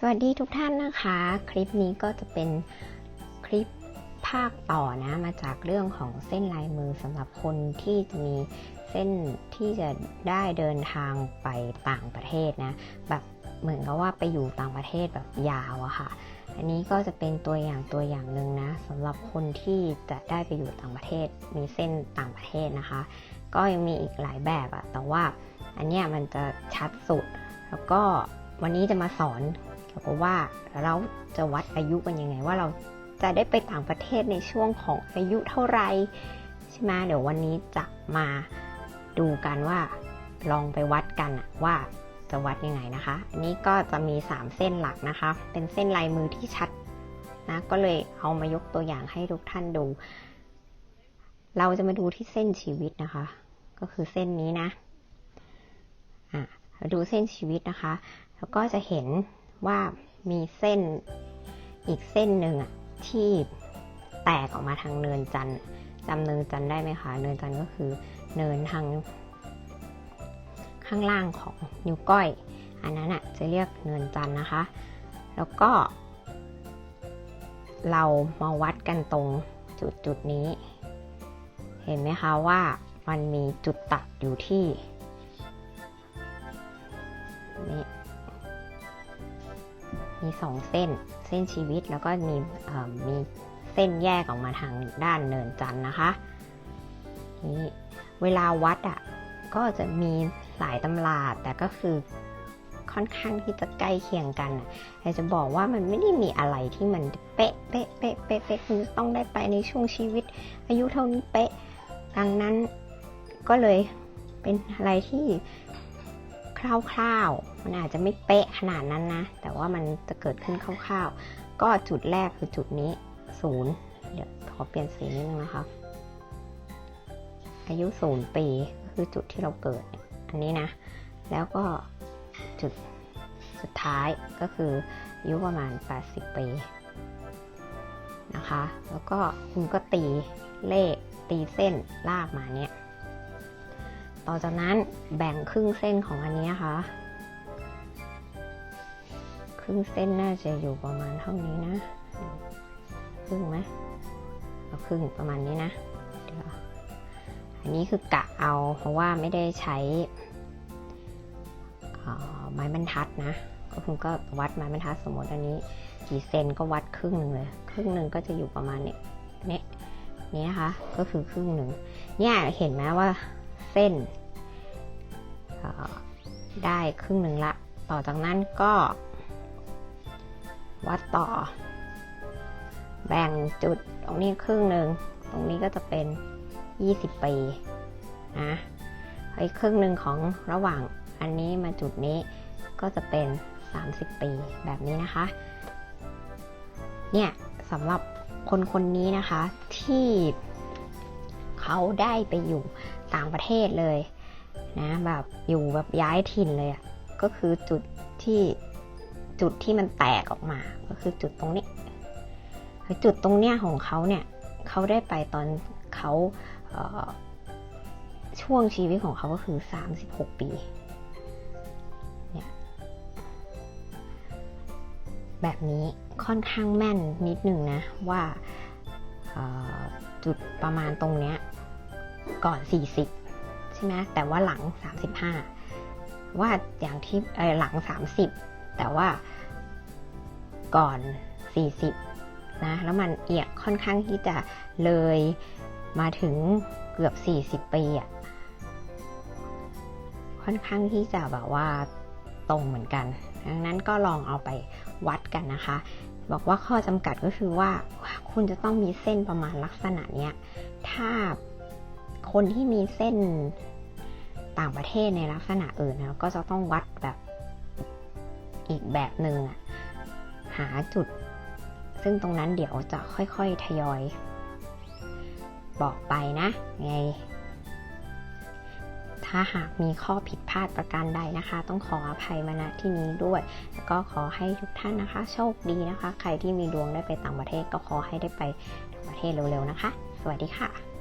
สวัสดีทุกท่านนะคะ คลิปนี้ก็จะเป็นคลิปภาคต่อนะ มาจากเรื่องของเส้นลายมือสำหรับคนที่จะมีเส้นที่จะได้เดินทางไปต่างประเทศนะ แบบเหมือนกับว่าไปอยู่ต่างประเทศแบบยาวอะค่ะ อันนี้ก็จะเป็นตัวอย่างตัวอย่างหนึ่งนะสำหรับคนที่จะได้ไปอยู่ต่างประเทศ มีเส้นต่างประเทศนะคะ ก็ยังมีอีกหลายแบบอะแต่ว่าอันเนี้ยมันจะชัดสุด แล้วก็วันนี้จะมาสอน วกับว่าเราจะวัดอายุกันยังไงว่าเราจะได้ไปต่างประเทศในช่วงของอายุเท่าไหร่ใช่ไหมเดี๋ยววันนี้จะมาดูกันว่าลองไปวัดกันว่าจะวัดยังไงนะคะอันนี้ก็จะมี 3 เส้นหลักนะคะ เป็นเส้นลายมือที่ชัดนะก็เลยเอามายกตัวอย่างให้ทุกท่านดู เราจะมาดูที่เส้นชีวิตนะคะ ก็คือเส้นนี้นะอะดูเส้นชีวิตนะคะ แล้วก็จะเห็น ว่ามีเส้นอีกเส้นหนึ่งอะที่แตกออกมาทางเนินจันจำเนินจันได้ไหมคะ เนินจันก็คือเนินทางข้างล่างของนิ้วก้อย อันนั้นอะจะเรียกเนินจันนะคะ แล้วก็ เรามาวัดกันตรงจุดจุดนี้ เห็นไหมคะว่ามันมีจุดตัดอยู่ที่ มีสองเส้น เส้นชีวิตแล้วก็มีมีเส้นแยกออกมาทางด้านเนินจันทร์นะคะนี่เวลาวัดอะ่ะก็จะมีหลายตำราแต่ก็คือค่อนข้างที่จะใกล้เคียงกันอะแต่จะบอกว่ามันไม่ได้มีอะไรที่มันเป๊ะเป๊ะเป๊ะเป๊ะเป๊ะคุณต้องได้ไปในช่วงชีวิต อายุเท่านี้เป๊ะ ดังนั้นก็เลยเป็นอะไรที่ คร่าวๆ มันอาจจะไม่เป๊ะขนาดนั้นนะ แต่ว่ามันจะเกิดขึ้นคร่าวๆ ก็จุดแรกคือจุดนี้ศูนย์เดี๋ยวขอเปลี่ยนสีนิดนึงนะคะ อายุศูนย์ปีก็คือจุดที่เราเกิดอันนี้นะ แล้วก็จุดสุดท้ายก็คืออายุประมาณ 80 ปีนะคะ แล้วก็คุณก็ตีเลขตีเส้นลากมาเนี่ย ต่อจากนั้นแบ่งครึ่งเส้นของอันนี้ค่ะครึ่งเส้นน่าจะอยู่ประมาณเท่านี้นะ ครึ่งไหมเอาครึ่งประมาณนี้นะ เดี๋ยว อันนี้คือกะเอาเพราะว่าไม่ได้ใช้ไม้บรรทัดนะ ก็คุณก็วัดไม้บรรทัดสมมติอันนี้ กี่เซนก็วัดครึ่งหนึ่งเลย ครึ่งหนึ่งก็จะอยู่ประมาณเนี้ยเนี้ยนี้นะคะ ก็คือครึ่งหนึ่งเนี่ยเห็นไหมว่า ส้น ได้ครึ่งหนึ่งละ ต่อจากนั้นก็ วัดต่อ แบ่งจุดตรงนี้ครึ่งหนึ่ง ตรงนี้ก็จะเป็น 20 ปีนะไอ้ครึ่งหนึ่งของระหว่างอันนี้มาจุดนี้ก็จะเป็น 30 ปีแบบนี้นะคะ เนี่ยสำหรับคนคนนี้นะคะที่เขาได้ไปอยู่ ต่างประเทศเลยนะแบบอยู่แบบย้ายถิ่นเลยอะ่ะก็คือจุดที่จุดที่มันแตกออกมา ก็คือจุดตรงนี้จุดตรงเนี้ยของเขาเนี่ยเขาได้ไปตอนเขาเช่วงชีวิตของเขาก็คือ 36 ปีเนี่ยแบบนี้ค่อนข้างแม่นนิดหนึ่งนะว่าจุดประมาณตรงเนี้ย ก่อน 40 ใช่ไหมแต่ว่าหลัง 35 ว่าอย่างที่หลัง 30 แต่ว่าก่อน 40 นะ แล้วมันเอียกค่อนข้างที่จะเลยมาถึงเกือบ 40 ปีอะค่อนข้างที่จะแบบว่าตรงเหมือนกัน ดังนั้นก็ลองเอาไปวัดกันนะคะ บอกว่าข้อจำกัดก็คือว่าคุณจะต้องมีเส้นประมาณลักษณะเนี้ย ถ้า คนที่มีเส้นต่างประเทศในลักษณะอื่นนะก็จะต้องวัดแบบอีกแบบหนึ่งหาจุด ซึ่งตรงนั้นเดี๋ยวจะค่อยๆทยอย บอกไปนะไง ถ้าหากมีข้อผิดพลาดประการใดนะคะ ต้องขออภัยมาณที่นี้ด้วย แล้วก็ขอให้ทุกท่านนะคะ โชคดีนะคะ ใครที่มีดวงได้ไปต่างประเทศก็ขอให้ได้ไปต่างประเทศเร็วๆนะคะ สวัสดีค่ะ